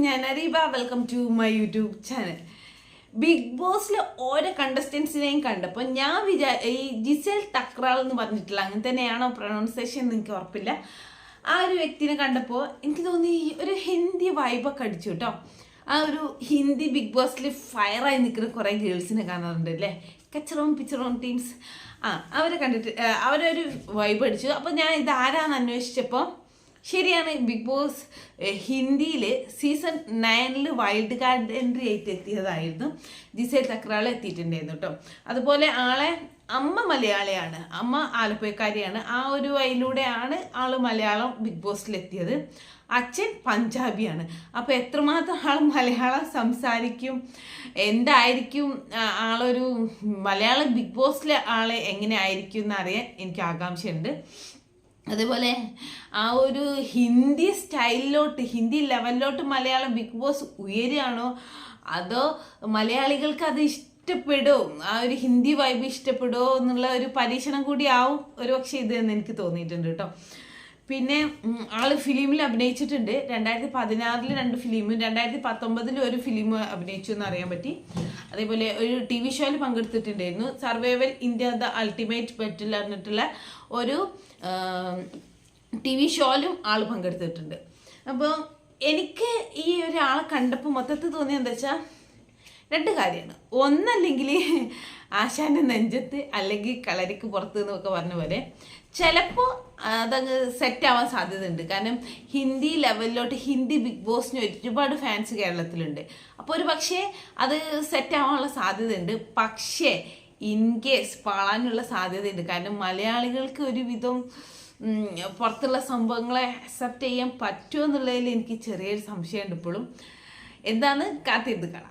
ഞാൻ Areeba welcome to my YouTube channel big ബോസിലെ ഓരോ കണ്ടസ്റ്റൻസിനെയും കണ്ടപ്പോൾ ഞാൻ വിചാ ഈ ജിസൽ തക്രാൾ എന്ന് പറഞ്ഞിട്ടില്ല അങ്ങനെ തന്നെയാണോ പ്രൊണൗൺസിയേഷൻ എനിക്ക് ഉറപ്പില്ല. ആ ഒരു വ്യക്തിനെ കണ്ടപ്പോൾ എനിക്ക് തോന്നി ഒരു ഹിന്ദി വൈബൊക്കെ അടിച്ചു കേട്ടോ. ആ ഒരു ഹിന്ദി ബിഗ് ബോസിൽ ഫയറായി നിൽക്കുന്ന കുറേ ഗേൾസിനെ കാണാറുണ്ട് അല്ലേ? കച്ചറോം പിച്ചറോം ടീംസ് ആ അവരെ കണ്ടിട്ട് അവരൊരു വൈബ് അടിച്ചു. അപ്പോൾ ഞാൻ ഇത് ആരാന്ന് അന്വേഷിച്ചപ്പോൾ ശരിയാണ് ബിഗ് ബോസ് ഹിന്ദിയിൽ സീസൺ നയനിൽ വൈൽഡ് കാർഡ് എൻട്രി ആയിട്ട് എത്തിയതായിരുന്നു. ജിസേ തക്രാൾ എത്തിയിട്ടുണ്ടായിരുന്നു കേട്ടോ അതുപോലെ ആളെ അമ്മ മലയാളിയാണ് അമ്മ ആലപ്പുഴക്കാരിയാണ്. ആ ഒരു വഴിയിലൂടെയാണ് ആൾ മലയാളം ബിഗ് ബോസിലെത്തിയത് അച്ഛൻ പഞ്ചാബിയാണ്. അപ്പോൾ എത്രമാത്രം ആൾ മലയാളം സംസാരിക്കും എന്തായിരിക്കും ആളൊരു മലയാളം ബിഗ് ബോസിലെ ആളെ എങ്ങനെ ആയിരിക്കും എന്നറിയാൻ എനിക്ക് ആകാംക്ഷയുണ്ട്. അതേപോലെ ആ ഒരു ഹിന്ദി സ്റ്റൈലിലോട്ട് ഹിന്ദി ലെവലിലോട്ട് മലയാളം ബിഗ് ബോസ് ഉയരുകയാണോ? അതോ മലയാളികൾക്ക് അത് ഇഷ്ടപ്പെടും ആ ഒരു ഹിന്ദി വൈബ് ഇഷ്ടപ്പെടുമോ എന്നുള്ള ഒരു പരീക്ഷണം കൂടി ആവും ഒരു പക്ഷേ ഇത് എന്ന് എനിക്ക് തോന്നിയിട്ടുണ്ട് കേട്ടോ. പിന്നെ ആൾ ഫിലിമിൽ അഭിനയിച്ചിട്ടുണ്ട്. രണ്ടായിരത്തി പതിനാറിൽ രണ്ട് ഫിലിമും രണ്ടായിരത്തി പത്തൊമ്പതിൽ ഒരു ഫിലിം അഭിനയിച്ചു എന്ന് അറിയാൻ പറ്റി. അതേപോലെ ഒരു ടി വി ഷോയിൽ പങ്കെടുത്തിട്ടുണ്ടായിരുന്നു. Survival India the ultimate battle പറഞ്ഞിട്ടുള്ള ഒരു ടി വി ഷോയിലും ആൾ പങ്കെടുത്തിട്ടുണ്ട്. അപ്പോൾ എനിക്ക് ഈ ഒരാളെ കണ്ടപ്പോൾ മൊത്തത്തിൽ തോന്നിയത് എന്താ വെച്ചാൽ രണ്ട് കാര്യമാണ്. ഒന്നല്ലെങ്കിൽ ആശാന്റെ നെഞ്ചത്ത് അല്ലെങ്കിൽ കളരിക്ക് പുറത്ത് എന്നൊക്കെ പറഞ്ഞ പോലെ ചിലപ്പോൾ അതങ്ങ് സെറ്റ് ആവാൻ സാധ്യതയുണ്ട്. കാരണം ഹിന്ദി ലെവലിലോട്ട് ഹിന്ദി ബിഗ് ബോസിന് ഒരുപാട് ഫാൻസ് കേരളത്തിലുണ്ട്. അപ്പോൾ ഒരു പക്ഷേ അത് സെറ്റ് ആവാനുള്ള സാധ്യതയുണ്ട്. പക്ഷേ ഇൻ കേസ് പാളാനുള്ള സാധ്യതയുണ്ട്. കാരണം മലയാളികൾക്ക് ഒരുവിധം പുറത്തുള്ള സംഭവങ്ങളെ അക്സെപ്റ്റ് ചെയ്യാൻ പറ്റുമോ എന്നുള്ളതിൽ എനിക്ക് ചെറിയൊരു സംശയമുണ്ട് ഇപ്പോഴും. എന്താണ് കാത്തിരുന്ന് കാണാം.